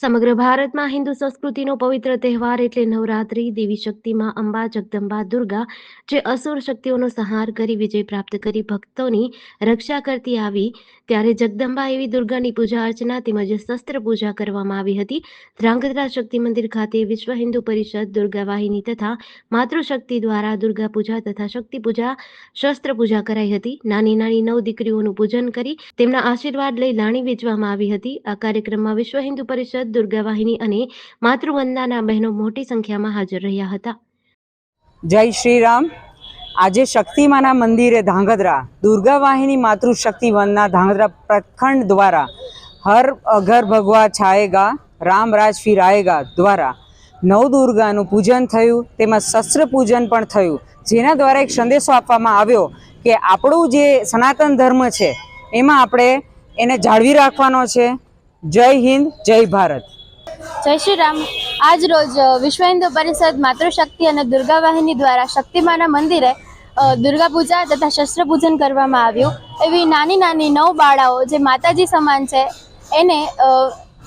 સમગ્ર ભારતમાં હિન્દુ સંસ્કૃતિનો પવિત્ર તહેવાર એટલે નવરાત્રિ, દેવી શક્તિમાં અંબા, જગદંબા, દુર્ગા, જે અસુર શક્તિઓનો સંહાર કરી વિજય પ્રાપ્ત કરી ભક્તોની રક્ષા કરતી આવી. ત્યારે જગદંબા એવી દુર્ગાની પૂજા અર્ચના તેમજ શસ્ત્ર પૂજા કરવામાં આવી હતી. ધ્રાંગધ્રા શક્તિ મંદિર ખાતે વિશ્વ હિન્દુ પરિષદ દુર્ગા વાહિની તથા માતૃશક્તિ દ્વારા દુર્ગા પૂજા તથા શક્તિ પૂજા, શસ્ત્ર પૂજા કરાઈ હતી. નાની નાની નવ દીકરીઓનું પૂજન કરી તેમના આશીર્વાદ લઈ લાણી વેચવામાં આવી હતી. આ કાર્યક્રમમાં વિશ્વ હિન્દુ પરિષદ દુર્ગા વાહિની અને માતૃવંદનાના બહેનો મોટી સંખ્યામાં હાજર રહ્યા હતા. જય શ્રી રામ. આજે શક્તિમાના મંદિરે ધાંગધ્રા, દુર્ગા વાહિની માતૃશક્તિ વનના ધાંગધ્રા પ્રખંડ દ્વારા હર અઘર ભગવા છાયેગા, રામ રાજ ફિર આયેગા દ્વારા નવદુર્ગાનું પૂજન થયું, તેમાં શસ્ત્ર પૂજન પણ થયું. જેના દ્વારા એક સંદેશો આપવામાં આવ્યો કે આપણું જે સનાતન ધર્મ છે, એમાં આપણે એને જાળવી રાખવાનો છે. જય હિન્દ, જય ભારત. જય શ્રી રામ. આજ રોજ વિશ્વ હિન્દુ પરિષદ માતૃશક્તિ અને દુર્ગા વાહિની દ્વારા શક્તિમાના મંદિરે દુર્ગા પૂજા તથા શસ્ત્ર પૂજન કરવામાં આવ્યું. એવી નાની નાની નવ બાળાઓ જે માતાજી સમાન છે, એને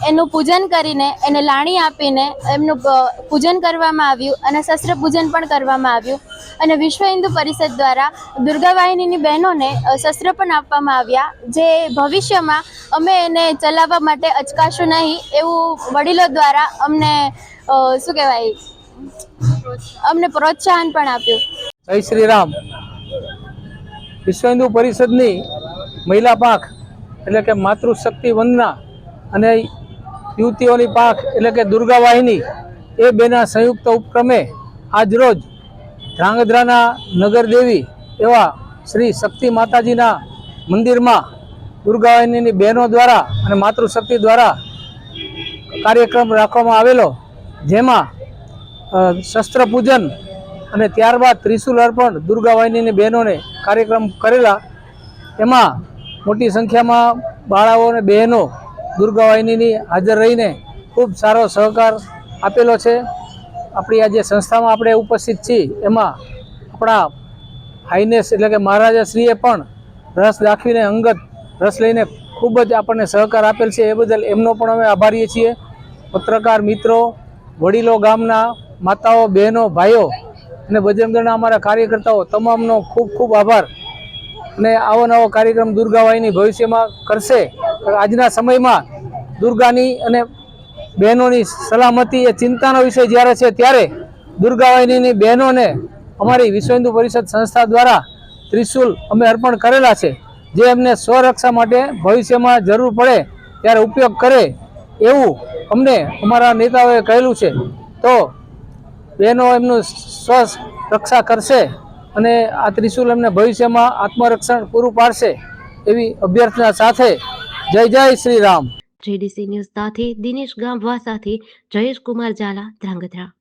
એનું પૂજન કરીને, એને લાણી આપીને એમનું પૂજન કરવામાં આવ્યું અને શસ્ત્ર પૂજન પણ કરવામાં આવ્યું. અને વિશ્વ હિન્દુ પરિષદ દ્વારા દુર્ગા વાહિનીની બહેનોને શસ્ત્ર પણ આપવામાં આવ્યા, જે ભવિષ્યમાં અમે એને ચલાવવા માટે અચકાશું નહીં એવું વડીલો દ્વારા અમને શું કહેવાય, અમને પ્રોત્સાહન પણ આપ્યું. જય શ્રી રામ વિશ્વ હિન્દુ પરિષદની મહિલા પાંખ એટલે કે માતૃશક્તિ વંદના અને યુવતીઓની પાંખ એટલે કે દુર્ગા વાહિની એ બેના સંયુક્ત ઉપક્રમે આજરોજ ધ્રાંગધ્રાના નગરદેવી એવા શ્રી શક્તિ માતાજીના મંદિરમાં દુર્ગા વાહિનીની બહેનો દ્વારા અને માતૃશક્તિ દ્વારા કાર્યક્રમ રાખવામાં આવેલો, જેમાં શસ્ત્ર પૂજન અને ત્યારબાદ ત્રિશુલ અર્પણ દુર્ગાવાહિનીની બહેનોને કાર્યક્રમ કરેલા. એમાં મોટી સંખ્યામાં બાળાઓ અને બહેનો દુર્ગાવાહિનીની હાજર રહીને ખૂબ સારો સહકાર આપેલો છે. આપણી આ જે સંસ્થામાં આપણે ઉપસ્થિત છીએ, એમાં આપણા હાઈનેસ એટલે કે મહારાજાશ્રીએ પણ રસ દાખવીને અંગત રસ લઈને ખૂબ જ આપણને સહકાર આપેલ છે એ બદલ એમનો પણ અમે આભારીએ છીએ. પત્રકાર મિત્રો, વડીલો ગામના, માતાઓ, બહેનો, ભાઈઓ અને બજરંગદળના અમારા કાર્યકર્તાઓ તમામનો ખૂબ ખૂબ આભાર. અને આવો નવો કાર્યક્રમ દુર્ગાવાહિની ભવિષ્યમાં કરશે. આજના સમયમાં દુર્ગાની અને બહેનોની સલામતી એ ચિંતાનો વિષય જ્યારે છે ત્યારે દુર્ગાવાહિનીની બહેનોને અમારી વિશ્વ હિન્દુ પરિષદ સંસ્થા દ્વારા ત્રિશુલ અમે અર્પણ કરેલા છે. જે એમને સ્વરક્ષા માટે ભવિષ્યમાં જરૂર પડે, ત્યારે ઉપયોગ કરે એવું અમને અમારા નેતાઓએ કહેલું છે. તો બહેનો એમનું સ્વ રક્ષા કરશે અને આ ત્રિશુલ એમને ભવિષ્યમાં આત્મરક્ષણ પૂરું પાડશે એવી અભ્યર્થના સાથે જય જય શ્રી રામ. જેડીસી ન્યૂઝ સાથે દિનેશ ગામવા સાથે જયેશ કુમાર ઝાલા ધ્રાંગધ્રા.